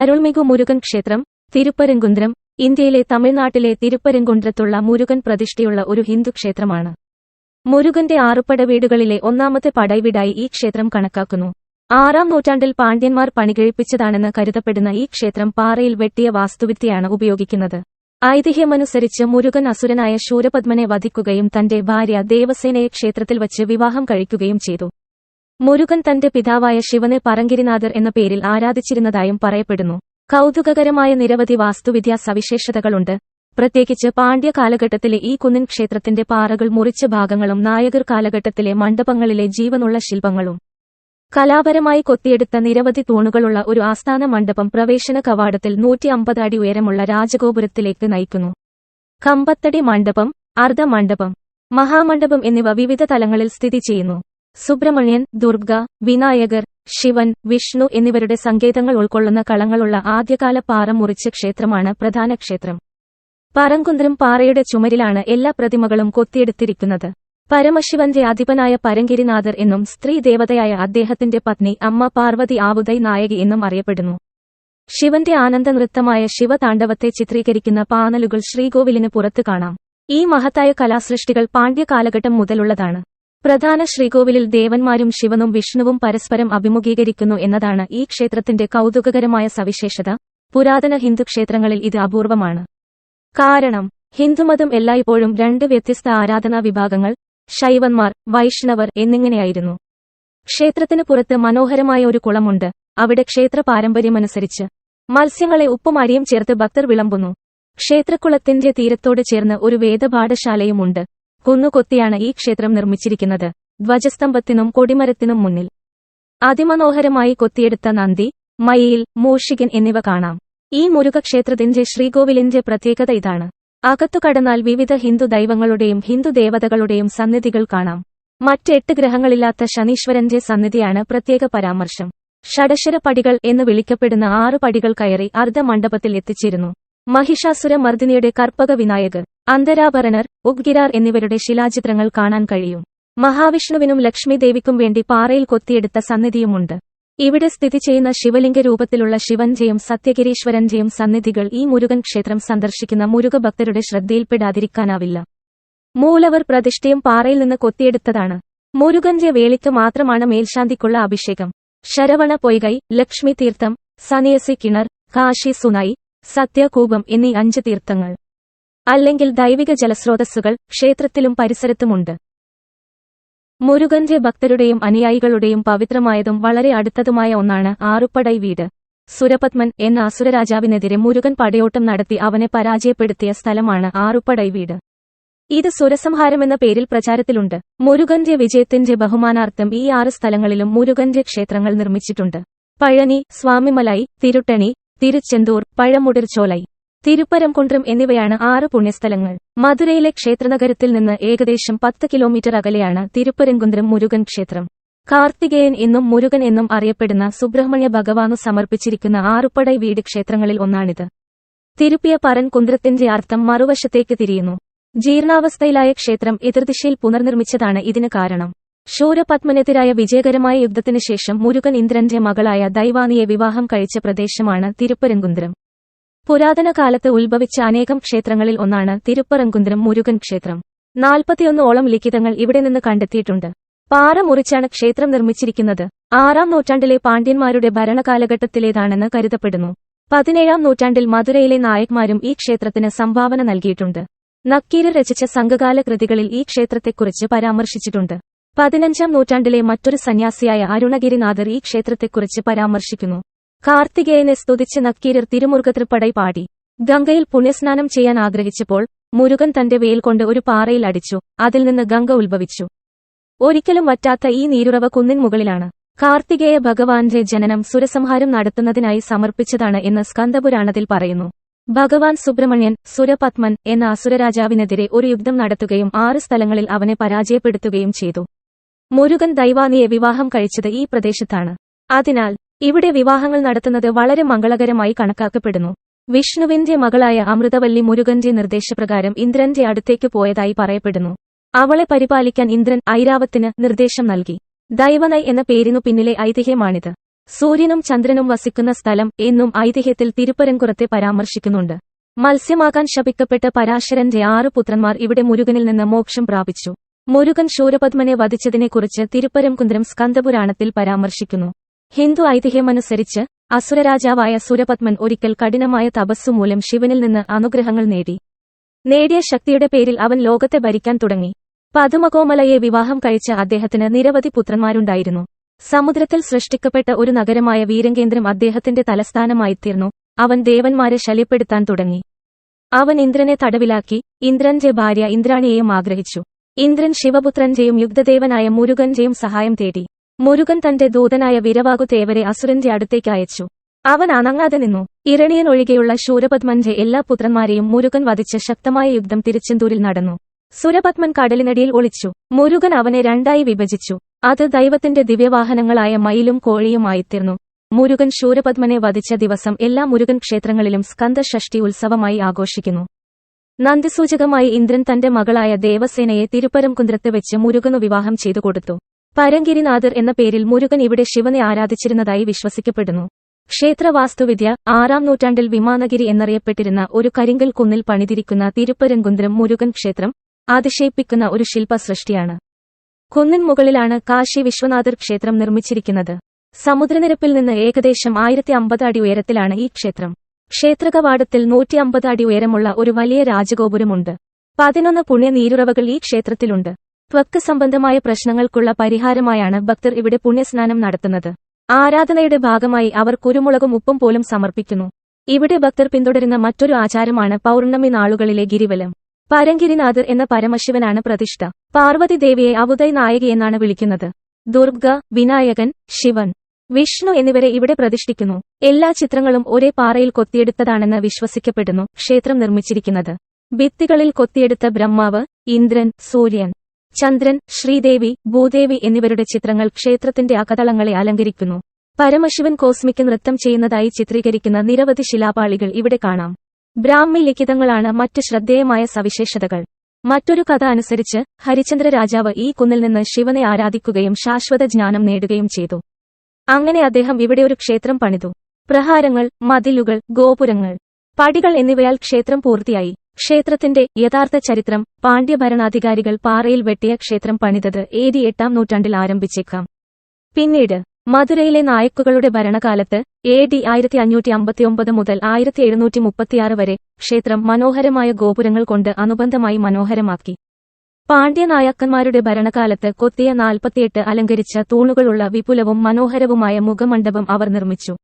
അരുൾമികു മുരുകൻ ക്ഷേത്രം തിരുപ്പരങ്കുന്ത്രം ഇന്ത്യയിലെ തമിഴ്നാട്ടിലെ തിരുപ്പരങ്കുന്ത്രത്തുള്ള മുരുകൻ പ്രതിഷ്ഠയുള്ള ഒരു ഹിന്ദു ക്ഷേത്രമാണ്. മുരുകന്റെ ആറുപട വീടുകളിലെ ഒന്നാമത്തെ പടൈവീടായി ഈ ക്ഷേത്രം കണക്കാക്കുന്നു. ആറാം നൂറ്റാണ്ടിൽ പാണ്ഡ്യന്മാർ പണികഴിപ്പിച്ചതാണെന്ന് കരുതപ്പെടുന്ന ഈ ക്ഷേത്രം പാറയിൽ വെട്ടിയ വാസ്തുവിദ്യയാണ് ഉപയോഗിക്കുന്നത്. ഐതിഹ്യമനുസരിച്ച് മുരുകൻ അസുരനായ ശൂരപത്മനെ വധിക്കുകയും തന്റെ ഭാര്യ ദേവസേനയെ ക്ഷേത്രത്തിൽ വച്ച് വിവാഹം കഴിക്കുകയും ചെയ്തു. മുരുകൻ തന്റെ പിതാവായ ശിവനെ പറങ്കിരിനാഥർ എന്ന പേരിൽ ആരാധിച്ചിരുന്നതായും പറയപ്പെടുന്നു. കൗതുകകരമായ നിരവധി വാസ്തുവിദ്യാ സവിശേഷതകളുണ്ട്. പ്രത്യേകിച്ച് പാണ്ഡ്യ കാലഘട്ടത്തിലെ ഈ കുന്നിൻ ക്ഷേത്രത്തിന്റെ പാറകൾ മുറിച്ച ഭാഗങ്ങളും നായകർ കാലഘട്ടത്തിലെ മണ്ഡപങ്ങളിലെ ജീവനുള്ള ശില്പങ്ങളും. കലാപരമായി കൊത്തിയെടുത്ത നിരവധി തൂണുകളുള്ള ഒരു ആസ്ഥാന മണ്ഡപം പ്രവേശന കവാടത്തിൽ നൂറ്റി അമ്പത് അടി ഉയരമുള്ള രാജഗോപുരത്തിലേക്ക് നയിക്കുന്നു. കമ്പത്തടി മണ്ഡപം അർദ്ധമണ്ഡപം മഹാമണ്ഡപം എന്നിവ വിവിധ തലങ്ങളിൽ സ്ഥിതി ചെയ്യുന്നു. സുബ്രഹ്മണ്യൻ ദുർഗ വിനായകർ ശിവൻ വിഷ്ണു എന്നിവരുടെ സങ്കേതങ്ങൾ ഉൾക്കൊള്ളുന്ന കളങ്ങളുള്ള ആദ്യകാല പാറ മുറിച്ച ക്ഷേത്രമാണ് പ്രധാന ക്ഷേത്രം. പരങ്കുന്ദ്രം പാറയുടെ ചുമരിലാണ് എല്ലാ പ്രതിമകളും കൊത്തിയെടുത്തിരിക്കുന്നത്. പരമശിവന്റെ അധിപനായ പരങ്കിരിനാഥർ എന്നും സ്ത്രീ ദേവതയായ അദ്ദേഹത്തിന്റെ പത്നി അമ്മ പാർവതി ആവുതൈ നായകി എന്നും അറിയപ്പെടുന്നു. ശിവന്റെ ആനന്ദ ആനന്ദനൃത്തമായ ശിവതാണ്ഡവത്തെ ചിത്രീകരിക്കുന്ന പാനലുകൾ ശ്രീകോവിലിന് പുറത്തു കാണാം. ഈ മഹത്തായ കലാസൃഷ്ടികൾ പാണ്ഡ്യ കാലഘട്ടം മുതലുള്ളതാണ്. പ്രധാന ശ്രീകോവിലിൽ ദേവന്മാരും ശിവനും വിഷ്ണുവും പരസ്പരം അഭിമുഖീകരിക്കുന്നു എന്നതാണ് ഈ ക്ഷേത്രത്തിന്റെ കൗതുകകരമായ സവിശേഷത. പുരാതന ഹിന്ദു ക്ഷേത്രങ്ങളിൽ ഇത് അപൂർവമാണ്. കാരണം ഹിന്ദുമതം എല്ലായ്പ്പോഴും രണ്ട് വ്യത്യസ്ത ആരാധനാ വിഭാഗങ്ങൾ ശൈവന്മാർ വൈഷ്ണവർ എന്നിങ്ങനെയായിരുന്നു. ക്ഷേത്രത്തിന് പുറത്ത് മനോഹരമായ ഒരു കുളമുണ്ട്. അവിടെ ക്ഷേത്ര പാരമ്പര്യമനുസരിച്ച് മത്സ്യങ്ങളെ ഉപ്പും അരിയും ചേർത്ത് ഭക്തർ വിളമ്പുന്നു. ക്ഷേത്രക്കുളത്തിന്റെ തീരത്തോട് ചേർന്ന് ഒരു വേദപാഠശാലയുമുണ്ട്. കുന്നുകൊത്തിയാണ് ഈ ക്ഷേത്രം നിർമ്മിച്ചിരിക്കുന്നത്. ധ്വജസ്തംഭത്തിനും കൊടിമരത്തിനും മുന്നിൽ അതിമനോഹരമായി കൊത്തിയെടുത്ത നന്ദി മയിൽ മൂഷികൻ എന്നിവ കാണാം. ഈ മുരുകക്ഷേത്രത്തിന്റെ ശ്രീകോവിലിന്റെ പ്രത്യേകത ഇതാണ്. അകത്തു കടന്നാൽ വിവിധ ഹിന്ദു ദൈവങ്ങളുടെയും ഹിന്ദു ദേവതകളുടെയും സന്നിധികൾ കാണാം. മറ്റെട്ട് ഗ്രഹങ്ങളില്ലാത്ത ശനീശ്വരന്റെ സന്നിധിയാണ് പ്രത്യേക പരാമർശം. ഷഡശര പടികൾ എന്ന് വിളിക്കപ്പെടുന്ന ആറ് പടികൾ കയറി അർദ്ധമണ്ഡപത്തിൽ എത്തിച്ചിരുന്നു. മഹിഷാസുര മർദിനിയുടെ കർപ്പക വിനായകർ അന്തരാഭരണർ ഉഗ്ഗിരാർ എന്നിവരുടെ ശിലാചിത്രങ്ങൾ കാണാൻ കഴിയും. മഹാവിഷ്ണുവിനും ലക്ഷ്മി ദേവിക്കും വേണ്ടി പാറയിൽ കൊത്തിയെടുത്ത സന്നിധിയുമുണ്ട്. ഇവിടെ സ്ഥിതി ചെയ്യുന്ന ശിവലിംഗ രൂപത്തിലുള്ള ശിവൻജയും സത്യഗിരീശ്വരൻജയും സന്നിധികൾ ഈ മുരുകൻ ക്ഷേത്രം സന്ദർശിക്കുന്ന മുരുക ഭക്തരുടെ ശ്രദ്ധയിൽപ്പെടാതിരിക്കാനാവില്ല. മൂലവർ പ്രതിഷ്ഠയും പാറയിൽ നിന്ന് കൊത്തിയെടുത്തതാണ്. മുരുകന്റെ വേളിക്ക് മാത്രമാണ് മേൽശാന്തിക്കുള്ള അഭിഷേകം. ശരവണ പൊയ്കൈ ലക്ഷ്മി തീർത്ഥം സനിയസി കിണർ കാശി സുനായി സത്യകൂപം എന്നീ അഞ്ച് തീർത്ഥങ്ങൾ. അല്ലെങ്കിൽ ദൈവിക ജലസ്രോതസ്സുകൾ ക്ഷേത്രത്തിലും പരിസരത്തുമുണ്ട്. മുരുകന്റെ ഭക്തരുടെയും അനുയായികളുടെയും പവിത്രമായതും വളരെ അടുത്തതുമായ ഒന്നാണ് ആറുപ്പടൈ വീട്. സുരപത്മൻ എന്ന അസുരരാജാവിനെതിരെ മുരുകൻ പടയോട്ടം നടത്തി അവനെ പരാജയപ്പെടുത്തിയ സ്ഥലമാണ് ആറുപ്പടൈ വീട്. ഇത് സുരസംഹാരമെന്ന പേരിൽ പ്രചാരത്തിലുണ്ട്. മുരുകന്റെ വിജയത്തിന്റെ ബഹുമാനാർത്ഥം ഈ ആറ് സ്ഥലങ്ങളിലും മുരുകന്റെ ക്ഷേത്രങ്ങൾ നിർമ്മിച്ചിട്ടുണ്ട്. പഴനി സ്വാമിമലൈ തിരുട്ടണി തിരുച്ചെന്തൂർ പഴമുടിർച്ചോലൈ. തിരുപ്പരംകുണ്ട്രം എന്നിവയാണ് ആറ് പുണ്യസ്ഥലങ്ങൾ. മധുരയിലെ ക്ഷേത്രനഗരത്തിൽ നിന്ന് ഏകദേശം പത്ത് കിലോമീറ്റർ അകലെയാണ് തിരുപ്പരംകുന്ത്രം മുരുകൻ ക്ഷേത്രം. കാർത്തികേയൻ എന്നും മുരുകൻ എന്നും അറിയപ്പെടുന്ന സുബ്രഹ്മണ്യ ഭഗവാനു സമർപ്പിച്ചിരിക്കുന്ന ആറുപ്പടൈ വീട് ക്ഷേത്രങ്ങളിൽ ഒന്നാണിത്. തിരുപ്പിയ പരൻ കുന്ത്രത്തിന്റെ അർത്ഥം മറുവശത്തേക്ക് തിരിയുന്നു. ജീർണാവസ്ഥയിലായ ക്ഷേത്രം എതിർദിശയിൽ പുനർനിർമ്മിച്ചതാണ് ഇതിന് കാരണം. ശൂരപത്മനെതിരായ വിജയകരമായ യുദ്ധത്തിനുശേഷം മുരുകൻ ഇന്ദ്രന്റെ മകളായ ദൈവാനിയെ വിവാഹം കഴിച്ച പ്രദേശമാണ് തിരുപ്പരംകുന്ത്രം പുരാതന കാലത്ത് ഉത്ഭവിച്ച അനേകം ക്ഷേത്രങ്ങളിൽ ഒന്നാണ് തിരുപ്പറങ്കുന്തരം മുരുകൻ ക്ഷേത്രം. നാൽപ്പത്തിയൊന്ന് ഓളം ലിഖിതങ്ങൾ ഇവിടെ നിന്ന് കണ്ടെത്തിയിട്ടുണ്ട്. പാറ മുറിച്ചാണ് ക്ഷേത്രം നിർമ്മിച്ചിരിക്കുന്നത്. ആറാം നൂറ്റാണ്ടിലെ പാണ്ഡ്യന്മാരുടെ ഭരണകാലഘട്ടത്തിലേതാണെന്ന് കരുതപ്പെടുന്നു. പതിനേഴാം നൂറ്റാണ്ടിൽ മധുരയിലെ നായക്മാരും ഈ ക്ഷേത്രത്തിന് സംഭാവന നൽകിയിട്ടുണ്ട്. നക്കീര് രചിച്ച സംഘകാല കൃതികളിൽ ഈ ക്ഷേത്രത്തെക്കുറിച്ച് പരാമർശിച്ചിട്ടുണ്ട്. പതിനഞ്ചാം നൂറ്റാണ്ടിലെ മറ്റൊരു സന്യാസിയായ അരുണഗിരിനാഥർ ഈ ക്ഷേത്രത്തെക്കുറിച്ച് പരാമർശിക്കുന്നു. കാർത്തികേയനെ സ്തുതിച്ച് നക്കീരർ തിരുമുറുകതൃപ്പടൈ പാടി. ഗംഗയിൽ പുണ്യസ്നാനം ചെയ്യാൻ ആഗ്രഹിച്ചപ്പോൾ മുരുകൻ തന്റെ വേൽ കൊണ്ട് ഒരു പാറയിൽ അടിച്ചു. അതിൽ നിന്ന് ഗംഗ ഉത്ഭവിച്ചു. ഒരിക്കലും വറ്റാത്ത ഈ നീരുറവ കുന്നിൻ മുകളിലാണ്. കാർത്തികേയ ഭഗവാന്റെ ജനനം സുരസംഹാരം നടത്തുന്നതിനായി സമർപ്പിച്ചതാണ് എന്ന് സ്കന്ദപുരാണത്തിൽ പറയുന്നു. ഭഗവാൻ സുബ്രഹ്മണ്യൻ സുരപത്മൻ എന്ന അസുരരാജാവിനെതിരെ ഒരു യുദ്ധം നടത്തുകയും ആറ് സ്ഥലങ്ങളിൽ അവനെ പരാജയപ്പെടുത്തുകയും ചെയ്തു. മുരുകൻ ദൈവാനിയെ വിവാഹം കഴിച്ചത് ഈ പ്രദേശത്താണ്. അതിനാൽ ഇവിടെ വിവാഹങ്ങൾ നടത്തുന്നത് വളരെ മംഗളകരമായി കണക്കാക്കപ്പെടുന്നു. വിഷ്ണുവിന്റെ മകളായ അമൃതവല്ലി മുരുകന്റെ നിർദ്ദേശപ്രകാരം ഇന്ദ്രന്റെ അടുത്തേക്ക് പോയതായി പറയപ്പെടുന്നു. അവളെ പരിപാലിക്കാൻ ഇന്ദ്രൻ ഐരാവത്തിന് നിർദ്ദേശം നൽകി. ദൈവനൈ എന്ന പേരിനു പിന്നിലെ ഐതിഹ്യമാണിത്. സൂര്യനും ചന്ദ്രനും വസിക്കുന്ന സ്ഥലം എന്നും ഐതിഹ്യത്തിൽ തിരുപ്പരങ്കുറത്തെ പരാമർശിക്കുന്നുണ്ട്. മത്സ്യമാകാൻ ശപിക്കപ്പെട്ട പരാശരന്റെ ആറ് പുത്രന്മാർ ഇവിടെ മുരുകനിൽ നിന്ന് മോക്ഷം പ്രാപിച്ചു. മുരുകൻ ശൂരപത്മനെ വധിച്ചതിനെക്കുറിച്ച് തിരുപ്പരംകുന്ദ്രം സ്കന്ദപുരാണത്തിൽ പരാമർശിക്കുന്നു. ഹിന്ദു ഐതിഹ്യമനുസരിച്ച് അസുരരാജാവായ സുരപത്മൻ ഒരിക്കൽ കഠിനമായ തപസ്സു മൂലം ശിവനിൽ നിന്ന് അനുഗ്രഹങ്ങൾ നേടി. നേടിയ ശക്തിയുടെ പേരിൽ അവൻ ലോകത്തെ ഭരിക്കാൻ തുടങ്ങി. പതുമകോമലയെ വിവാഹം കഴിച്ച അദ്ദേഹത്തിന് നിരവധി പുത്രന്മാരുണ്ടായിരുന്നു. സമുദ്രത്തിൽ സൃഷ്ടിക്കപ്പെട്ട ഒരു നഗരമായ വീരങ്കേന്ദ്രം അദ്ദേഹത്തിന്റെ തലസ്ഥാനമായിത്തീർന്നു. അവൻ ദേവന്മാരെ ശല്യപ്പെടുത്താൻ തുടങ്ങി. അവൻ ഇന്ദ്രനെ തടവിലാക്കി. ഇന്ദ്രന്റെ ഭാര്യ ഇന്ദ്രാണിയെയും ആഗ്രഹിച്ചു. ഇന്ദ്രൻ ശിവപുത്രന്റെയും യുഗ്ധദേവനായ മുരുകന്റെയും സഹായം തേടി. മുരുകൻ തന്റെ ദൂതനായ വിരവാകുതേവരെ അസുരന്റെ അടുത്തേക്ക് അയച്ചു. അവൻ അനങ്ങാതെ നിന്നു. ഇരണിയൻ ഒഴികെയുള്ള ശൂരപത്മന്റെ എല്ലാ പുത്രന്മാരെയും മുരുകൻ വധിച്ച് ശക്തമായ യുദ്ധം തിരിച്ചെന്തൂരിൽ നടന്നു. സുരപത്മൻ കടലിനടിയിൽ ഒളിച്ചു. മുരുകൻ അവനെ രണ്ടായി വിഭജിച്ചു. അത് ദൈവത്തിന്റെ ദിവ്യവാഹനങ്ങളായ മയിലും കോഴിയുമായിത്തീർന്നു. മുരുകൻ ശൂരപത്മനെ വധിച്ച ദിവസം എല്ലാ മുരുകൻ ക്ഷേത്രങ്ങളിലും സ്കന്ദഷഷ്ടി ഉത്സവമായി ആഘോഷിക്കുന്നു. നന്ദിസൂചകമായി ഇന്ദ്രൻ തന്റെ മകളായ ദേവസേനയെ തിരുപ്പരംകുന്ദ്രത്ത് വെച്ച് മുരുകനു വിവാഹം ചെയ്തു കൊടുത്തു. പരങ്കിരിനാഥർ എന്ന പേരിൽ മുരുകൻ ഇവിടെ ശിവനെ ആരാധിച്ചിരുന്നതായി വിശ്വസിക്കപ്പെടുന്നു. ക്ഷേത്രവാസ്തുവിദ്യ ആറാം നൂറ്റാണ്ടിൽ വിമാനഗിരി എന്നറിയപ്പെട്ടിരുന്ന ഒരു കരിങ്കൽ കുന്നിൽ പണിതിരിക്കുന്ന തിരുപ്പരങ്കുന്ദ്രം മുരുകൻ ക്ഷേത്രം അതിശയിപ്പിക്കുന്ന ഒരു ശില്പ സൃഷ്ടിയാണ് കുന്നിൻ മുകളിലാണ് കാശി വിശ്വനാഥർ ക്ഷേത്രം നിർമ്മിച്ചിരിക്കുന്നത്. സമുദ്രനിരപ്പിൽ നിന്ന് ഏകദേശം ആയിരത്തി അമ്പത് അടി ഉയരത്തിലാണ് ഈ ക്ഷേത്രം. ക്ഷേത്രകവാടത്തിൽ നൂറ്റി അമ്പത് അടി ഉയരമുള്ള ഒരു വലിയ രാജഗോപുരമുണ്ട്. പതിനൊന്ന് പുണ്യ നീരുറവകൾ ഈ ക്ഷേത്രത്തിലുണ്ട്. ത്വക്ക് സംബന്ധമായ പ്രശ്നങ്ങൾക്കുള്ള പരിഹാരമായാണ് ഭക്തർ ഇവിടെ പുണ്യസ്നാനം നടത്തുന്നത്. ആരാധനയുടെ ഭാഗമായി അവർ കുരുമുളകും ഉപ്പും പോലും സമർപ്പിക്കുന്നു. ഇവിടെ ഭക്തർ പിന്തുടരുന്ന മറ്റൊരു ആചാരമാണ് പൗർണമി നാളുകളിലെ ഗിരിവലം. പരങ്കിരിനാഥർ എന്ന പരമശിവനാണ് പ്രതിഷ്ഠ. പാർവതി ദേവിയെ അവുദൈ നായകയെന്നാണ് വിളിക്കുന്നത്. ദുർഗ വിനായകൻ ശിവൻ വിഷ്ണു എന്നിവരെ ഇവിടെ പ്രതിഷ്ഠിക്കുന്നു. എല്ലാ ചിത്രങ്ങളും ഒരേ പാറയിൽ കൊത്തിയെടുത്തതാണെന്ന് വിശ്വസിക്കപ്പെടുന്നു ക്ഷേത്രം നിർമ്മിച്ചിരിക്കുന്നത്. ഭിത്തികളിൽ കൊത്തിയെടുത്ത ബ്രഹ്മാവ് ഇന്ദ്രൻ സൂര്യൻ ചന്ദ്രൻ ശ്രീദേവി ഭൂദേവി എന്നിവരുടെ ചിത്രങ്ങൾ ക്ഷേത്രത്തിന്റെ അകതളങ്ങളെ അലങ്കരിക്കുന്നു. പരമശിവൻ കോസ്മിക് നൃത്തം ചെയ്യുന്നതായി ചിത്രീകരിക്കുന്ന നിരവധി ശിലാപാളികൾ ഇവിടെ കാണാം. ബ്രാഹ്മി ലിഖിതങ്ങളാണ് മറ്റ് ശ്രദ്ധേയമായ സവിശേഷതകൾ. മറ്റൊരു കഥ അനുസരിച്ച് ഹരിചന്ദ്ര രാജാവ് ഈ കുന്നിൽ നിന്ന് ശിവനെ ആരാധിക്കുകയും ശാശ്വത ജ്ഞാനം നേടുകയും ചെയ്തു. അങ്ങനെ അദ്ദേഹം ഇവിടെ ഒരു ക്ഷേത്രം പണിതു. പ്രഹാരങ്ങൾ മതിലുകൾ ഗോപുരങ്ങൾ പടികൾ എന്നിവയാൽ ക്ഷേത്രം പൂർത്തിയായി. ക്ഷേത്രത്തിന്റെ യഥാർത്ഥ ചരിത്രം പാണ്ഡ്യ ഭരണാധികാരികൾ പാറയിൽ വെട്ടിയ ക്ഷേത്രം പണിതത് ഏതി എട്ടാം നൂറ്റാണ്ടിൽ ആരംഭിച്ചേക്കാം. പിന്നീട് മധുരയിലെ നായക്കുകളുടെ ഭരണകാലത്ത് എ ഡി ആയിരത്തി അഞ്ഞൂറ്റി അമ്പത്തിയൊമ്പത് മുതൽ ആയിരത്തി എഴുന്നൂറ്റി മുപ്പത്തിയാറ് വരെ ക്ഷേത്രം മനോഹരമായ ഗോപുരങ്ങൾ കൊണ്ട് അനുബന്ധമായി മനോഹരമാക്കി. പാണ്ഡ്യ നായക്കന്മാരുടെ ഭരണകാലത്ത് കൊത്തിയ നാൽപ്പത്തിയെട്ട് അലങ്കരിച്ച തൂണുകളുള്ള വിപുലവും മനോഹരവുമായ മുഖമണ്ഡപം അവർ നിർമ്മിച്ചു.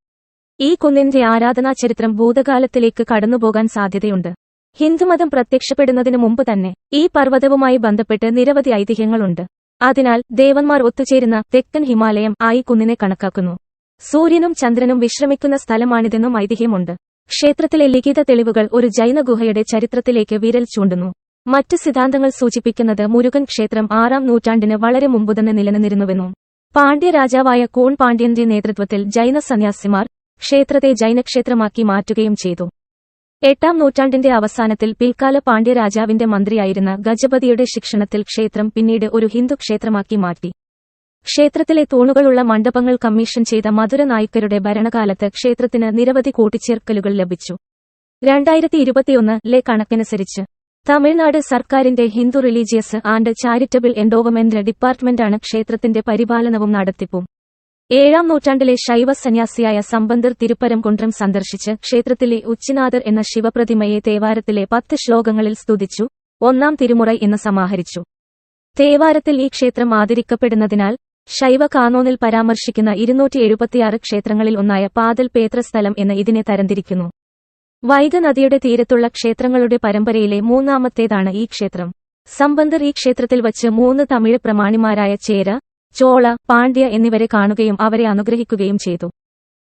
ഈ കുന്നിന്റെ ആരാധനാ ചരിത്രം ഭൂതകാലത്തിലേക്ക് കടന്നുപോകാൻ സാധ്യതയുണ്ട്. ഹിന്ദുമതം പ്രത്യക്ഷപ്പെടുന്നതിനു മുമ്പ് തന്നെ ഈ പർവതവുമായി ബന്ധപ്പെട്ട് നിരവധി ഐതിഹ്യങ്ങളുണ്ട്. അതിനാൽ ദേവന്മാർ ഒത്തുചേരുന്ന തെക്കൻ ഹിമാലയം ആയി കുന്നിനെ കണക്കാക്കുന്നു. സൂര്യനും ചന്ദ്രനും വിശ്രമിക്കുന്ന സ്ഥലമാണിതെന്നും ഐതിഹ്യമുണ്ട്. ക്ഷേത്രത്തിലെ ലിഖിത തെളിവുകൾ ഒരു ജൈന ഗുഹയുടെ ചരിത്രത്തിലേക്ക് വിരൽ ചൂണ്ടുന്നു. മറ്റ് സിദ്ധാന്തങ്ങൾ സൂചിപ്പിക്കുന്നത് മുരുകൻ ക്ഷേത്രം ആറാം നൂറ്റാണ്ടിന് വളരെ മുമ്പുതന്നെ നിലനിന്നിരുന്നുവെന്നും പാണ്ഡ്യ രാജാവായ കോൺ പാണ്ഡ്യന്റെ നേതൃത്വത്തിൽ ജൈന സന്യാസിമാർ ക്ഷേത്രത്തെ ജൈനക്ഷേത്രമാക്കി മാറ്റുകയും ചെയ്തു. എട്ടാം നൂറ്റാണ്ടിന്റെ അവസാനത്തിൽ പിൽക്കാല പാണ്ഡ്യരാജാവിന്റെ മന്ത്രിയായിരുന്ന ഗജപതിയുടെ ശിക്ഷണത്തിൽ ക്ഷേത്രം പിന്നീട് ഒരു ഹിന്ദു ക്ഷേത്രമാക്കി മാറ്റി. ക്ഷേത്രത്തിലെ തൂണുകളുള്ള മണ്ഡപങ്ങൾ കമ്മീഷൻ ചെയ്ത മധുര നായ്ക്കരുടെ ഭരണകാലത്ത് ക്ഷേത്രത്തിന് നിരവധി കൂട്ടിച്ചേർക്കലുകൾ ലഭിച്ചു. രണ്ടായിരത്തി ഇരുപത്തിയൊന്നിലെ കണക്കനുസരിച്ച് തമിഴ്നാട് സർക്കാരിന്റെ Hindu religious and charitable endowment ഡിപ്പാർട്ട്മെന്റാണ് ക്ഷേത്രത്തിന്റെ പരിപാലനവും നടത്തിപ്പും. ഏഴാം നൂറ്റാണ്ടിലെ ശൈവ സന്യാസിയായ സമ്പന്തർ തിരുപ്പരംകുണ്ട്രം സന്ദർശിച്ച് ക്ഷേത്രത്തിലെ ഉച്ചിനാഥർ എന്ന ശിവപ്രതിമയെ തേവാരത്തിലെ പത്ത് ശ്ലോകങ്ങളിൽ സ്തുതിച്ചു ഒന്നാം തിരുമുറ എന്ന് സമാഹരിച്ചു. തേവാരത്തിൽ ഈ ക്ഷേത്രം ആദരിക്കപ്പെടുന്നതിനാൽ ശൈവ കാനോനിൽ പരാമർശിക്കുന്ന ഇരുന്നൂറ്റി എഴുപത്തിയാറ് ക്ഷേത്രങ്ങളിൽ ഒന്നായ പാതൽ പേത്രസ്ഥലം എന്ന് ഇതിനെ തരംതിരിക്കുന്നു. വൈഗ നദിയുടെ തീരത്തുള്ള ക്ഷേത്രങ്ങളുടെ പരമ്പരയിലെ മൂന്നാമത്തേതാണ് ഈ ക്ഷേത്രം. സമ്പന്തർ ഈ ക്ഷേത്രത്തിൽ വച്ച് മൂന്ന് തമിഴ് പ്രമാണിമാരായ ചേര ചോള പാണ്ഡ്യ എന്നിവരെ കാണുകയും അവരെ അനുഗ്രഹിക്കുകയും ചെയ്തു.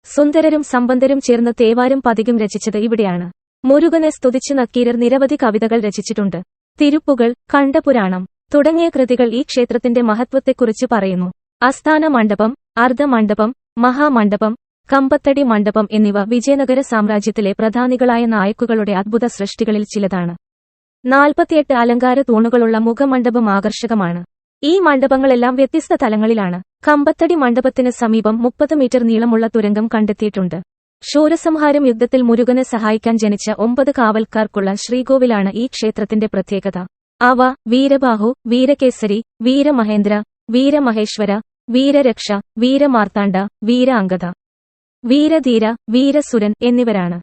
സുന്ദരരും സമ്പന്തരും ചേർന്ന് തേവാരും പതികും രചിച്ചത് ഇവിടെയാണ്. മുരുകനെ സ്തുതിച്ച് നക്കീരർ നിരവധി കവിതകൾ രചിച്ചിട്ടുണ്ട്. തിരുപ്പുകൾ കണ്ടപുരാണം തുടങ്ങിയ കൃതികൾ ഈ ക്ഷേത്രത്തിന്റെ മഹത്വത്തെക്കുറിച്ച് പറയുന്നു. അസ്ഥാന മണ്ഡപം അർദ്ധമണ്ഡപം മഹാമണ്ഡപം കമ്പത്തടി മണ്ഡപം എന്നിവ വിജയനഗര സാമ്രാജ്യത്തിലെ പ്രധാനികളായ നായക്കുകളുടെ അദ്ഭുത സൃഷ്ടികളിൽ ചിലതാണ്. നാൽപ്പത്തിയെട്ട് അലങ്കാര തൂണുകളുള്ള മുഖമണ്ഡപം ആകർഷകമാണ്. ഈ മണ്ഡപങ്ങളെല്ലാം വ്യത്യസ്ത തലങ്ങളിലാണ്. കമ്പത്തടി മണ്ഡപത്തിന് സമീപം മുപ്പത് മീറ്റർ നീളമുള്ള തുരങ്കം കണ്ടെത്തിയിട്ടുണ്ട്. ശൂരസംഹാരം യുദ്ധത്തിൽ മുരുകനെ സഹായിക്കാൻ ജനിച്ച ഒമ്പത് കാവൽക്കാർക്കുള്ള ശ്രീകോവിലാണ് ഈ ക്ഷേത്രത്തിന്റെ പ്രത്യേകത. അവ വീരബാഹു വീരകേസരി വീരമഹേന്ദ്ര വീരമഹേശ്വര വീരരക്ഷ വീരമാർത്താണ്ഡ വീര അംഗത വീരധീര വീരസുരൻ എന്നിവരാണ്.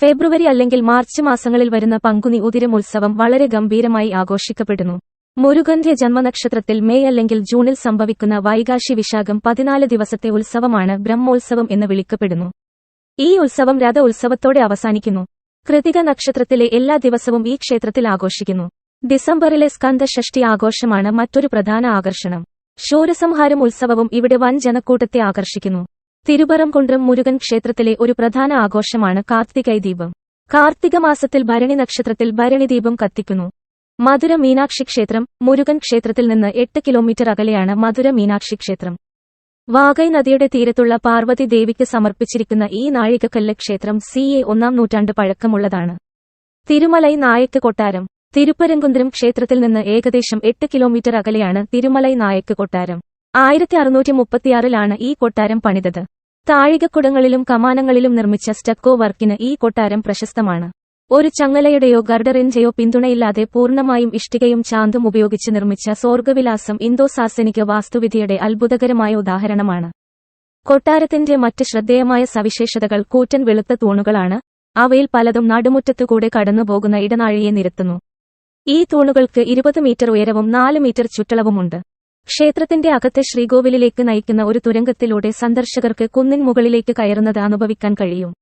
ഫെബ്രുവരി അല്ലെങ്കിൽ മാർച്ച് മാസങ്ങളിൽ വരുന്ന പങ്കുനി ഉതിരമുത്സവം വളരെ ഗംഭീരമായി ആഘോഷിക്കപ്പെടുന്നു. മുരുകന്റെ ജന്മനക്ഷത്രത്തിൽ മെയ് അല്ലെങ്കിൽ ജൂണിൽ സംഭവിക്കുന്ന വൈകാശി വിശാഖം പതിനാല് ദിവസത്തെ ഉത്സവമാണ് ബ്രഹ്മോത്സവം എന്ന് വിളിക്കപ്പെടുന്നു. ഈ ഉത്സവം രഥ ഉത്സവത്തോടെ അവസാനിക്കുന്നു. കൃതിക നക്ഷത്രത്തിലെ എല്ലാ ദിവസവും ഈ ക്ഷേത്രത്തിൽ ആഘോഷിക്കുന്നു. ഡിസംബറിലെ സ്കന്ധഷ്ഠി ആഘോഷമാണ് മറ്റൊരു പ്രധാന ആകർഷണം. ശൂരസംഹാരം ഉത്സവവും ഇവിടെ വൻ ജനക്കൂട്ടത്തെ ആകർഷിക്കുന്നു. തിരുപറംകുണ്ട്രം മുരുകൻ ക്ഷേത്രത്തിലെ ഒരു പ്രധാന ആഘോഷമാണ് കാർത്തികൈ ദീപം. കാർത്തിക മാസത്തിൽ ഭരണി നക്ഷത്രത്തിൽ ഭരണി ദീപം കത്തിക്കുന്നു. മധുര മീനാക്ഷി ക്ഷേത്രം മുരുകൻ ക്ഷേത്രത്തിൽ നിന്ന് എട്ട് കിലോമീറ്റർ അകലെയാണ് മധുര മീനാക്ഷി ക്ഷേത്രം. വാഗൈ നദിയുടെ തീരത്തുള്ള പാർവതി ദേവിക്ക് സമർപ്പിച്ചിരിക്കുന്ന ഈ നാഴികക്കല്ല് ക്ഷേത്രം സി എ ഒന്നാം നൂറ്റാണ്ട് പഴക്കമുള്ളതാണ്. തിരുമലൈ നായക്ക് കൊട്ടാരം തിരുപ്പരങ്കുന്തരം ക്ഷേത്രത്തിൽ നിന്ന് ഏകദേശം എട്ട് കിലോമീറ്റർ അകലെയാണ് തിരുമലൈ നായക്ക് കൊട്ടാരം. ആയിരത്തി അറുന്നൂറ്റി മുപ്പത്തിയാറിലാണ് ഈ കൊട്ടാരം പണിതത്. താഴികക്കുടങ്ങളിലും കമാനങ്ങളിലും നിർമ്മിച്ച സ്റ്റക്കോ വർക്കിന് ഈ കൊട്ടാരം പ്രശസ്തമാണ്. ഒരു ചങ്ങലയുടെയോ ഗർഡറിന്റെയോ പിന്തുണയില്ലാതെ പൂർണമായും ഇഷ്ടികയും ചാന്തും ഉപയോഗിച്ച് നിർമ്മിച്ച സ്വർഗവിലാസം ഇന്തോ സാസനിക വാസ്തുവിദ്യയുടെ അത്ഭുതകരമായ ഉദാഹരണമാണ്. കൊട്ടാരത്തിന്റെ മറ്റ് ശ്രദ്ധേയമായ സവിശേഷതകൾ കൂറ്റൻ വെളുത്ത തൂണുകളാണ്. അവയിൽ പലതും നടുമുറ്റത്തുകൂടെ കടന്നുപോകുന്ന ഇടനാഴിയെ നിരത്തുന്നു. ഈ തൂണുകൾക്ക് ഇരുപത് മീറ്റർ ഉയരവും നാല് മീറ്റർ ചുറ്റളവുമുണ്ട്. ക്ഷേത്രത്തിന്റെ അകത്തെ ശ്രീകോവിലിലേക്ക് നയിക്കുന്ന ഒരു തുരങ്കത്തിലൂടെ സന്ദർശകർക്ക് കുന്നിൻ മുകളിലേക്ക് കയറുന്നത് അനുഭവിക്കാൻ കഴിയും.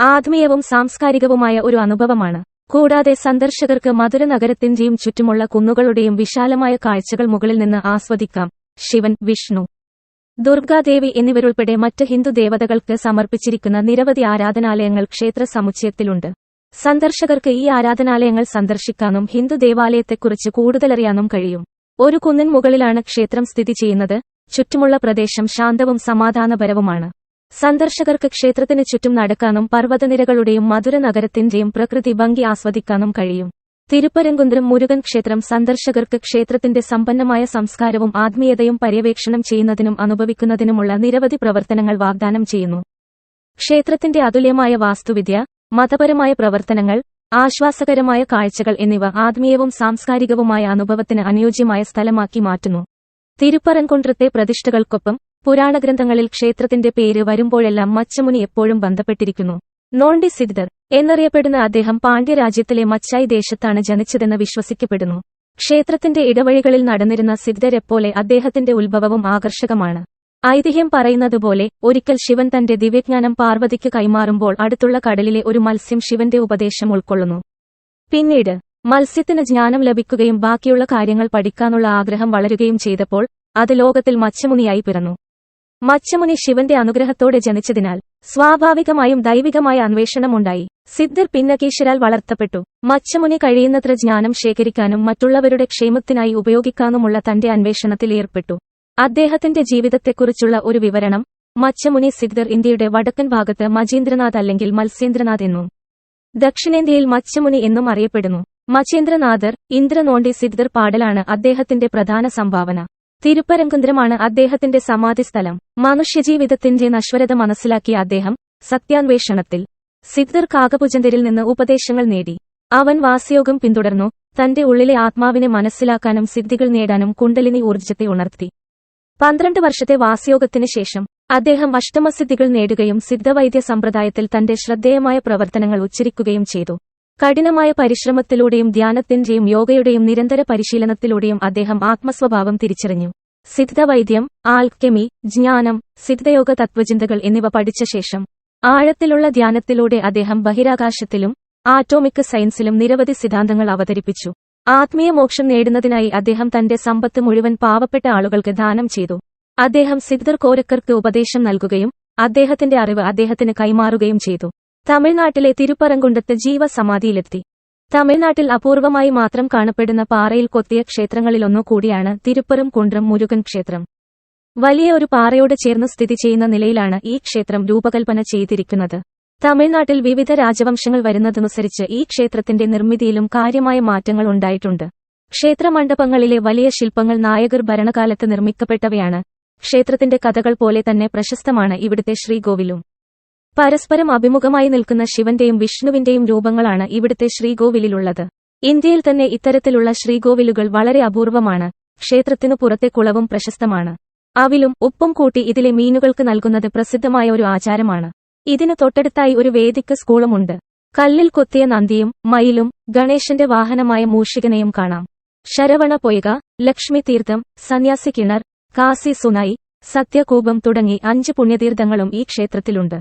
ആത്മീയവും സാംസ്കാരികവുമായ ഒരു അനുഭവമാണ്. കൂടാതെ സന്ദർശകർക്ക് മധുര നഗരത്തിന്റെയും ചുറ്റുമുള്ള കുന്നുകളുടെയും വിശാലമായ കാഴ്ചകൾ മുകളിൽ നിന്ന് ആസ്വദിക്കാം. ശിവൻ വിഷ്ണു ദുർഗാദേവി എന്നിവരുൾപ്പെടെ മറ്റ് ഹിന്ദു ദേവതകൾക്ക് സമർപ്പിച്ചിരിക്കുന്ന നിരവധി ആരാധനാലയങ്ങൾ ക്ഷേത്ര സമുച്ചയത്തിലുണ്ട്. സന്ദർശകർക്ക് ഈ ആരാധനാലയങ്ങൾ സന്ദർശിക്കാനും ഹിന്ദു ദേവാലയത്തെക്കുറിച്ച് കൂടുതലറിയാനും കഴിയും. ഒരു കുന്നിൻ മുകളിലാണ് ക്ഷേത്രം സ്ഥിതി ചെയ്യുന്നത്. ചുറ്റുമുള്ള പ്രദേശം ശാന്തവും സമാധാനപരവുമാണ്. സന്ദർശകർക്ക് ക്ഷേത്രത്തിന് ചുറ്റും നടക്കാനും പർവതനിരകളുടെയും മധുര നഗരത്തിന്റെയും പ്രകൃതി ഭംഗി ആസ്വദിക്കാനും കഴിയും. തിരുപ്പരങ്കുന്തിരം മുരുകൻ ക്ഷേത്രം സന്ദർശകർക്ക് ക്ഷേത്രത്തിന്റെ സമ്പന്നമായ സംസ്കാരവും ആത്മീയതയും പര്യവേക്ഷണം ചെയ്യുന്നതിനും അനുഭവിക്കുന്നതിനുമുള്ള നിരവധി പ്രവർത്തനങ്ങൾ വാഗ്ദാനം ചെയ്യുന്നു. ക്ഷേത്രത്തിന്റെ അതുല്യമായ വാസ്തുവിദ്യ മതപരമായ പ്രവർത്തനങ്ങൾ ആശ്വാസകരമായ കാഴ്ചകൾ എന്നിവ ആത്മീയവും സാംസ്കാരികവുമായ അനുഭവത്തിന് അനുയോജ്യമായ സ്ഥലമാക്കി മാറ്റുന്നു. തിരുപ്പറൻകുണ്ട്രത്തെ പ്രതിഷ്ഠകൾക്കൊപ്പം പുരാണഗ്രന്ഥങ്ങളിൽ ക്ഷേത്രത്തിന്റെ പേര് വരുമ്പോഴെല്ലാം മച്ചമുനി എപ്പോഴും ബന്ധപ്പെട്ടിരിക്കുന്നു. നോണ്ടി സിദ്ധർ എന്നറിയപ്പെടുന്ന അദ്ദേഹം പാണ്ഡ്യരാജ്യത്തിലെ മച്ചായി ദേശത്താണ് ജനിച്ചതെന്ന് വിശ്വസിക്കപ്പെടുന്നു. ക്ഷേത്രത്തിന്റെ ഇടവഴികളിൽ നടന്നിരുന്ന സിദ്ധരെപ്പോലെ അദ്ദേഹത്തിന്റെ ഉത്ഭവവും ആകർഷകമാണ്. ഐതിഹ്യം പറയുന്നതുപോലെ ഒരിക്കൽ ശിവൻ തന്റെ ദിവ്യജ്ഞാനം പാർവതിക്ക് കൈമാറുമ്പോൾ അടുത്തുള്ള കടലിലെ ഒരു മത്സ്യം ശിവന്റെ ഉപദേശം ഉൾക്കൊള്ളുന്നു. പിന്നീട് മത്സ്യത്തിന് ജ്ഞാനം ലഭിക്കുകയും ബാക്കിയുള്ള കാര്യങ്ങൾ പഠിക്കാനുള്ള ആഗ്രഹം വളരുകയും ചെയ്തപ്പോൾ അത് ലോകത്തിൽ മച്ചമുനിയായി പിറന്നു. മത്സ്യമുനി ശിവന്റെ അനുഗ്രഹത്തോടെ ജനിച്ചതിനാൽ സ്വാഭാവികമായും ദൈവികമായ അന്വേഷണമുണ്ടായി. സിദ്ധർ പിന്നകീശ്വരാൽ വളർത്തപ്പെട്ടു. മച്ചമുനി കഴിയുന്നത്ര ജ്ഞാനം ശേഖരിക്കാനും മറ്റുള്ളവരുടെ ക്ഷേമത്തിനായി ഉപയോഗിക്കാനുമുള്ള തന്റെ അന്വേഷണത്തിൽ ഏർപ്പെട്ടു. അദ്ദേഹത്തിന്റെ ജീവിതത്തെക്കുറിച്ചുള്ള ഒരു വിവരണം മച്ചമുനി സിദ്ധർ ഇന്ത്യയുടെ വടക്കൻ ഭാഗത്ത് മജീന്ദ്രനാഥ് അല്ലെങ്കിൽ മത്സ്യേന്ദ്രനാഥ് എന്നും ദക്ഷിണേന്ത്യയിൽ മച്ചമുനി എന്നും അറിയപ്പെടുന്നു. മച്ചേന്ദ്രനാഥർ ഇന്ദ്രനോണ്ടി സിദ്ധർ പാടലാണ് അദ്ദേഹത്തിന്റെ പ്രധാന സംഭാവന. തിരുപ്പരങ്കുന്ദ്രമാണ് അദ്ദേഹത്തിന്റെ സമാധിസ്ഥലം. മനുഷ്യജീവിതത്തിന്റെ നശ്വരത മനസ്സിലാക്കിയ അദ്ദേഹം സത്യാന്വേഷണത്തിൽ സിദ്ധർ കാകപുജന്തരിൽ നിന്ന് ഉപദേശങ്ങൾ നേടി. അവൻ വാസയോഗം പിന്തുടർന്നു. തന്റെ ഉള്ളിലെ ആത്മാവിനെ മനസ്സിലാക്കാനും സിദ്ധികൾ നേടാനും കുണ്ടലിനി ഊർജത്തെ ഉണർത്തി. പന്ത്രണ്ട് വർഷത്തെ വാസയോഗത്തിന് ശേഷം അദ്ദേഹം അഷ്ടമസിദ്ധികൾ നേടുകയും സിദ്ധവൈദ്യ സമ്പ്രദായത്തിൽ തന്റെ ശ്രദ്ധേയമായ പ്രവർത്തനങ്ങൾ ഉച്ചരിക്കുകയും ചെയ്തു. കഠിനമായ പരിശ്രമത്തിലൂടെയും ധ്യാനത്തിന്റെയും യോഗയുടെയും നിരന്തര പരിശീലനത്തിലൂടെയും അദ്ദേഹം ആത്മസ്വഭാവം തിരിച്ചറിഞ്ഞു. സിദ്ധവൈദ്യം ആൽക്കെമി ജ്ഞാനം സിദ്ധയോഗ തത്വചിന്തകൾ എന്നിവ പഠിച്ച ശേഷം ആഴത്തിലുള്ള ധ്യാനത്തിലൂടെ അദ്ദേഹം ബഹിരാകാശത്തിലും ആറ്റോമിക് സയൻസിലും നിരവധി സിദ്ധാന്തങ്ങൾ അവതരിപ്പിച്ചു. ആത്മീയ മോക്ഷം നേടുന്നതിനായി അദ്ദേഹം തന്റെ സമ്പത്ത് മുഴുവൻ പാവപ്പെട്ട ആളുകൾക്ക് ദാനം ചെയ്തു. അദ്ദേഹം സിദ്ധർ കോരക്കർക്ക് ഉപദേശം നൽകുകയും അദ്ദേഹത്തിന്റെ അറിവ് അദ്ദേഹത്തിന് കൈമാറുകയും ചെയ്തു. തമിഴ്നാട്ടിലെ തിരുപ്പറങ്കുണ്ടത്ത് ജീവസമാധിയിലെത്തി. തമിഴ്നാട്ടിൽ അപൂർവമായി മാത്രം കാണപ്പെടുന്ന പാറയിൽ കൊത്തിയ ക്ഷേത്രങ്ങളിലൊന്നു കൂടിയാണ് തിരുപ്പറും കുണ്ട്രം മുരുകൻ ക്ഷേത്രം. വലിയ ഒരു പാറയോട് ചേർന്ന് സ്ഥിതി ചെയ്യുന്ന നിലയിലാണ് ഈ ക്ഷേത്രം രൂപകൽപ്പന ചെയ്തിരിക്കുന്നത്. തമിഴ്നാട്ടിൽ വിവിധ രാജവംശങ്ങൾ വരുന്നതനുസരിച്ച് ഈ ക്ഷേത്രത്തിന്റെ നിർമ്മിതിയിലും കാര്യമായ മാറ്റങ്ങൾ ഉണ്ടായിട്ടുണ്ട്. ക്ഷേത്രമണ്ഡപങ്ങളിലെ വലിയ ശില്പങ്ങൾ നായകർ ഭരണകാലത്ത് നിർമ്മിക്കപ്പെട്ടവയാണ്. ക്ഷേത്രത്തിന്റെ കഥകൾ പോലെ തന്നെ പ്രശസ്തമാണ് ഇവിടുത്തെ ശ്രീകോവിലും. പരസ്പരം അഭിമുഖമായി നിൽക്കുന്ന ശിവന്റെയും വിഷ്ണുവിന്റെയും രൂപങ്ങളാണ് ഇവിടുത്തെ ശ്രീകോവിലിലുള്ളത്. ഇന്ത്യയിൽ തന്നെ ഇത്തരത്തിലുള്ള ശ്രീകോവിലുകൾ വളരെ അപൂർവമാണ്. ക്ഷേത്രത്തിനു പുറത്തെ കുളവും പ്രശസ്തമാണ്. അവിലും ഉപ്പും കൂട്ടി ഇതിലെ മീനുകൾക്ക് നൽകുന്നത് പ്രസിദ്ധമായ ഒരു ആചാരമാണ്. ഇതിനു തൊട്ടടുത്തായി ഒരു വേദിക്ക് സ്കൂളുമുണ്ട്. കല്ലിൽ കൊത്തിയ നന്ദിയും മയിലും ഗണേശന്റെ വാഹനമായ മൂഷികനെയും കാണാം. ശരവണ പൊയ്ക ലക്ഷ്മി തീർത്ഥം സന്യാസി കിണർ കാസി സുനായി സത്യകൂപം തുടങ്ങി അഞ്ച് പുണ്യതീർത്ഥങ്ങളും ഈ ക്ഷേത്രത്തിലുണ്ട്.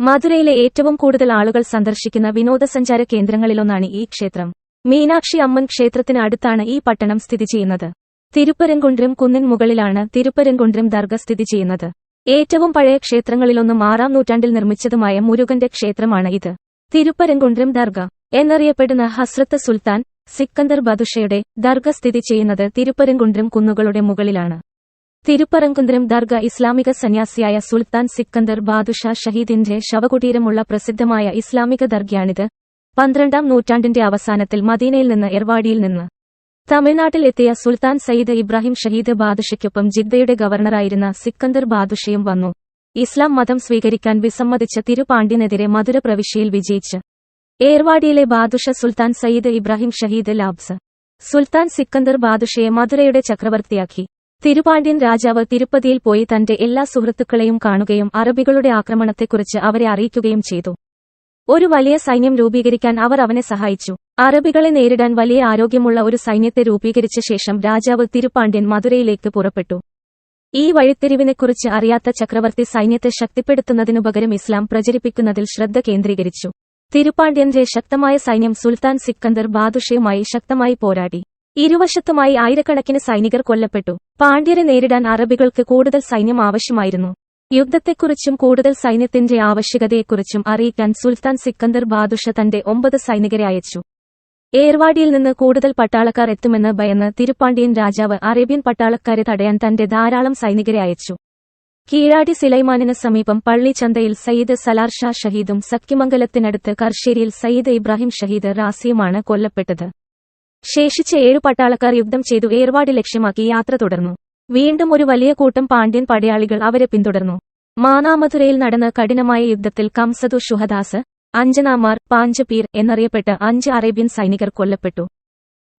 മധുരയിലെ ഏറ്റവും കൂടുതൽ ആളുകൾ സന്ദർശിക്കുന്ന വിനോദസഞ്ചാര കേന്ദ്രങ്ങളിലൊന്നാണ് ഈ ക്ഷേത്രം. മീനാക്ഷി അമ്മൻ ക്ഷേത്രത്തിന് അടുത്താണ് ഈ പട്ടണം സ്ഥിതി ചെയ്യുന്നത്. തിരുപ്പരങ്കുണ്ട്രം കുന്നിൻ മുകളിലാണ് തിരുപ്പരങ്കുണ്ട്രം ദർഗ സ്ഥിതി ചെയ്യുന്നത്. ഏറ്റവും പഴയ ക്ഷേത്രങ്ങളിലൊന്നും ആറാം നൂറ്റാണ്ടിൽ നിർമ്മിച്ചതുമായ മുരുകന്റെ ക്ഷേത്രമാണ് ഇത്. തിരുപ്പരങ്കുണ്ട്രം ദർഗ എന്നറിയപ്പെടുന്ന ഹസ്രത്ത് സുൽത്താൻ സിക്കന്ദർ ബദുഷയുടെ ദർഗ സ്ഥിതി ചെയ്യുന്നത് തിരുപ്പരങ്കുണ്ട്രം കുന്നുകളുടെ മുകളിലാണ്. തിരുപ്പരങ്കുന്ദ്രം ദർഗ ഇസ്ലാമിക സന്യാസിയായ സുൽത്താൻ സിക്കന്ദർ ബാദുഷ ഷഹീദിന്റെ ശവകുടീരമുള്ള പ്രസിദ്ധമായ ഇസ്ലാമിക ദർഗയാണിത്. പന്ത്രണ്ടാം നൂറ്റാണ്ടിന്റെ അവസാനത്തിൽ മദീനയിൽ നിന്ന് എർവാടിയിൽ നിന്ന് തമിഴ്നാട്ടിൽ എത്തിയ സുൽത്താൻ സയ്യിദ് ഇബ്രാഹിം ഷഹീദ് ബാദുഷയ്ക്കൊപ്പം ജിദ്ദയുടെ ഗവർണറായിരുന്ന സിക്കന്ദർ ബാദുഷയും വന്നു. ഇസ്ലാം മതം സ്വീകരിക്കാൻ വിസമ്മതിച്ച തിരുപാണ്ഡ്യനെതിരെ മധുര പ്രവിശ്യയിൽ വിജയിച്ച്. ഏർവാടിയിലെ ബാദുഷ സുൽത്താൻ സയ്യിദ് ഇബ്രാഹിം ഷഹീദ് ലാബ്സ്. സുൽത്താൻ സിക്കന്ദർ ബാദുഷയെ മധുരയുടെ ചക്രവർത്തിയാക്കി. തിരുപാണ്ഡ്യൻ രാജാവ് തിരുപ്പതിയിൽ പോയി തന്റെ എല്ലാ സുഹൃത്തുക്കളെയും കാണുകയും അറബികളുടെ ആക്രമണത്തെക്കുറിച്ച് അവരെ അറിയിക്കുകയും ചെയ്തു. ഒരു വലിയ സൈന്യം രൂപീകരിക്കാൻ അവർ അവനെ സഹായിച്ചു. അറബികളെ നേരിടാൻ വലിയ ആരോഗ്യമുള്ള ഒരു സൈന്യത്തെ രൂപീകരിച്ച ശേഷം രാജാവ് തിരുപ്പാണ്ഡ്യൻ മധുരയിലേക്ക് പുറപ്പെട്ടു. ഈ വഴിത്തിരിവിനെക്കുറിച്ച് അറിയാത്ത ചക്രവർത്തി സൈന്യത്തെ ശക്തിപ്പെടുത്തുന്നതിനുപകരം ഇസ്ലാം പ്രചരിപ്പിക്കുന്നതിൽ ശ്രദ്ധ കേന്ദ്രീകരിച്ചു. തിരുപ്പാണ്ഡ്യന്റെ ശക്തമായ സൈന്യം സുൽത്താൻ സിക്കന്ദർ ബാദുഷയുമായി ശക്തമായി പോരാടി. ഇരുവശത്തുമായി ആയിരക്കണക്കിന് സൈനികർ കൊല്ലപ്പെട്ടു. പാണ്ഡ്യരെ നേരിടാൻ അറബികൾക്ക് കൂടുതൽ സൈന്യം ആവശ്യമായിരുന്നു. യുദ്ധത്തെക്കുറിച്ചും കൂടുതൽ സൈന്യത്തിന്റെ ആവശ്യകതയെക്കുറിച്ചും അറിയിക്കാൻ സുൽത്താൻ സിക്കന്ദർ ബാദുഷ തന്റെ ഒമ്പത് സൈനികരെ അയച്ചു. ഏർവാടിയിൽ നിന്ന് കൂടുതൽ പട്ടാളക്കാർ എത്തുമെന്ന് ഭയന്ന് തിരുപ്പാണ്ഡ്യൻ രാജാവ് അറേബ്യൻ പട്ടാളക്കാരെ തടയാൻ തന്റെ ധാരാളം സൈനികരെ അയച്ചു. കീഴാടി സിലൈമാനിന് സമീപം പള്ളിച്ചന്തയിൽ സയ്യിദ് സലാർ ഷാ ഷഹീദും സഖ്യമംഗലത്തിനടുത്ത് കർഷേരിയിൽ സയ്യിദ് ഇബ്രാഹിം ഷഹീദ് റാസിയുമാണ് കൊല്ലപ്പെട്ടത്. ശേഷിച്ച ഏഴു പട്ടാളക്കാർ യുദ്ധം ചെയ്തു ഏർവാട് ലക്ഷ്യമാക്കി യാത്ര തുടർന്നു. വീണ്ടും ഒരു വലിയ കൂട്ടം പാണ്ഡ്യൻ പടയാളികൾ അവരെ പിന്തുടർന്നു. മാനാമധുരയിൽ നടന്ന കഠിനമായ യുദ്ധത്തിൽ കംസതു ഷുഹദാസ് അഞ്ജനാമാർ പാഞ്ച് പീർ എന്നറിയപ്പെട്ട അഞ്ച് അറേബ്യൻ സൈനികർ കൊല്ലപ്പെട്ടു.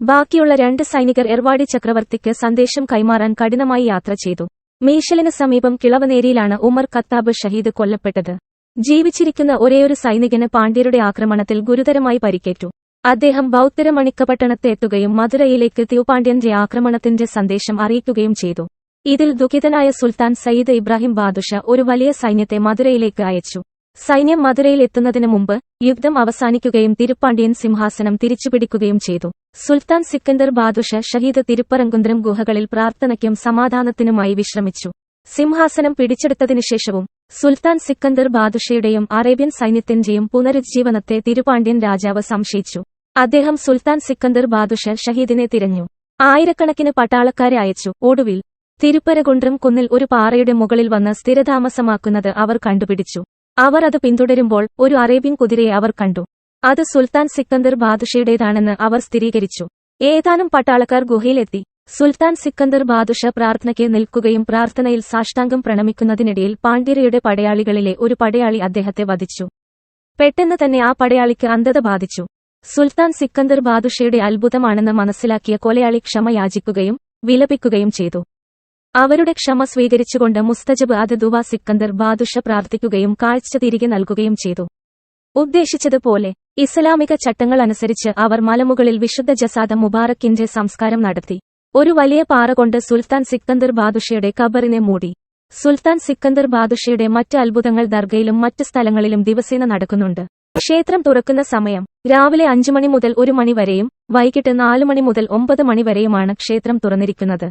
ബാക്കിയുള്ള രണ്ട് സൈനികർ എർവാടി ചക്രവർത്തിക്ക് സന്ദേശം കൈമാറാൻ കഠിനമായി യാത്ര ചെയ്തു. മീശലിന് സമീപം കിളവനേരിയിലാണ് ഉമർ ഖത്താബ് ഷഹീദ് കൊല്ലപ്പെട്ടത്. ജീവിച്ചിരിക്കുന്ന ഒരേയൊരു സൈനികന് പാണ്ഡ്യരുടെ ആക്രമണത്തിൽ ഗുരുതരമായി പരിക്കേറ്റു. അദ്ദേഹം ബൗദ്ധരമണിക്കപട്ടണത്തെ എത്തുകയും മധുരയിലേക്ക് തിരുപാണ്ഡ്യന്റെ ആക്രമണത്തിന്റെ സന്ദേശം അറിയിക്കുകയും ചെയ്തു. ഇതിൽ ദുഃഖിതനായ സുൽത്താൻ സയ്യിദ് ഇബ്രാഹിം ബാദുഷ ഒരു വലിയ സൈന്യത്തെ മധുരയിലേക്ക് അയച്ചു. സൈന്യം മധുരയിൽ എത്തുന്നതിനു മുമ്പ് യുദ്ധം അവസാനിക്കുകയും തിരുപ്പാണ്ഡ്യൻ സിംഹാസനം തിരിച്ചുപിടിക്കുകയും ചെയ്തു. സുൽത്താൻ സിക്കന്ദർ ബാദുഷ ഷഹീദ് തിരുപ്പറങ്കുന്ദ്രം ഗുഹകളിൽ പ്രാർത്ഥനയ്ക്കും സമാധാനത്തിനുമായി വിശ്രമിച്ചു. സിംഹാസനം പിടിച്ചെടുത്തതിനുശേഷവും സുൽത്താൻ സിക്കന്ദർ ബാദുഷയുടെയും അറേബ്യൻ സൈന്യത്തിന്റെയും പുനരുജ്ജീവനത്തെ തിരുപാണ്ഡ്യൻ രാജാവ് സംശയിച്ചു. അദ്ദേഹം സുൽത്താൻ സിക്കന്ദർ ബാദുഷ ഷഹീദിനെ തിരഞ്ഞു. ആയിരക്കണക്കിന് പട്ടാളക്കാരെ അയച്ചു. ഒടുവിൽ തിരുപ്പരകുണ്ട്രം കുന്നിൽ ഒരു പാറയുടെ മുകളിൽ വന്ന് സ്ഥിരതാമസമാക്കുന്നത് അവർ കണ്ടുപിടിച്ചു. അവർ അത് പിന്തുടരുമ്പോൾ ഒരു അറേബ്യൻ കുതിരയെ അവർ കണ്ടു. അത് സുൽത്താൻ സിക്കന്ദർ ബാദുഷയുടേതാണെന്ന് അവർ സ്ഥിരീകരിച്ചു. ഏതാനും പട്ടാളക്കാർ ഗുഹയിലെത്തി. സുൽത്താൻ സിക്കന്ദർ ബാദുഷ പ്രാർത്ഥനയ്ക്ക് നിൽക്കുകയും പ്രാർത്ഥനയിൽ സാഷ്ടാംഗം പ്രണമിക്കുന്നതിനിടയിൽ പാണ്ഡ്യരയുടെ പടയാളികളിലെ ഒരു പടയാളി അദ്ദേഹത്തെ വധിച്ചു. പെട്ടെന്ന് തന്നെ ആ പടയാളിക്ക് അന്ധത ബാധിച്ചു. സുൽത്താൻ സിക്കന്ദർ ബാദുഷയുടെ അത്ഭുതമാണെന്ന് മനസ്സിലാക്കിയ കൊലയാളി ക്ഷമ യാചിക്കുകയും വിലപിക്കുകയും ചെയ്തു. അവരുടെ ക്ഷമ സ്വീകരിച്ചുകൊണ്ട് മുസ്തജബ് അത് ദുവാ സിക്കന്ദർ ബാദുഷ പ്രാർത്ഥിക്കുകയും കാഴ്ച തിരികെ നൽകുകയും ചെയ്തു. ഉദ്ദേശിച്ചതുപോലെ ഇസ്ലാമിക ചട്ടങ്ങൾ അനുസരിച്ച് അവർ മലമുകളിൽ വിശുദ്ധ ജസാദ മുബാറക്കിന്റെ സംസ്കാരം നടത്തി. ഒരു വലിയ പാറ കൊണ്ട് സുൽത്താൻ സിക്കന്ദർ ബാദുഷയുടെ കബറിനെ മൂടി. സുൽത്താൻ സിക്കന്ദർ ബാദുഷയുടെ മറ്റ് അത്ഭുതങ്ങൾ ദർഗയിലും മറ്റ് സ്ഥലങ്ങളിലും ദിവസേന നടക്കുന്നുണ്ട്. ക്ഷേത്രം തുറക്കുന്ന സമയം രാവിലെ അഞ്ചു മണി മുതൽ ഒരു മണി വരെയും വൈകിട്ട് നാലു മണി മുതൽ ഒമ്പത് മണി വരെയുമാണ് ക്ഷേത്രം തുറന്നിരിക്കുന്നത്.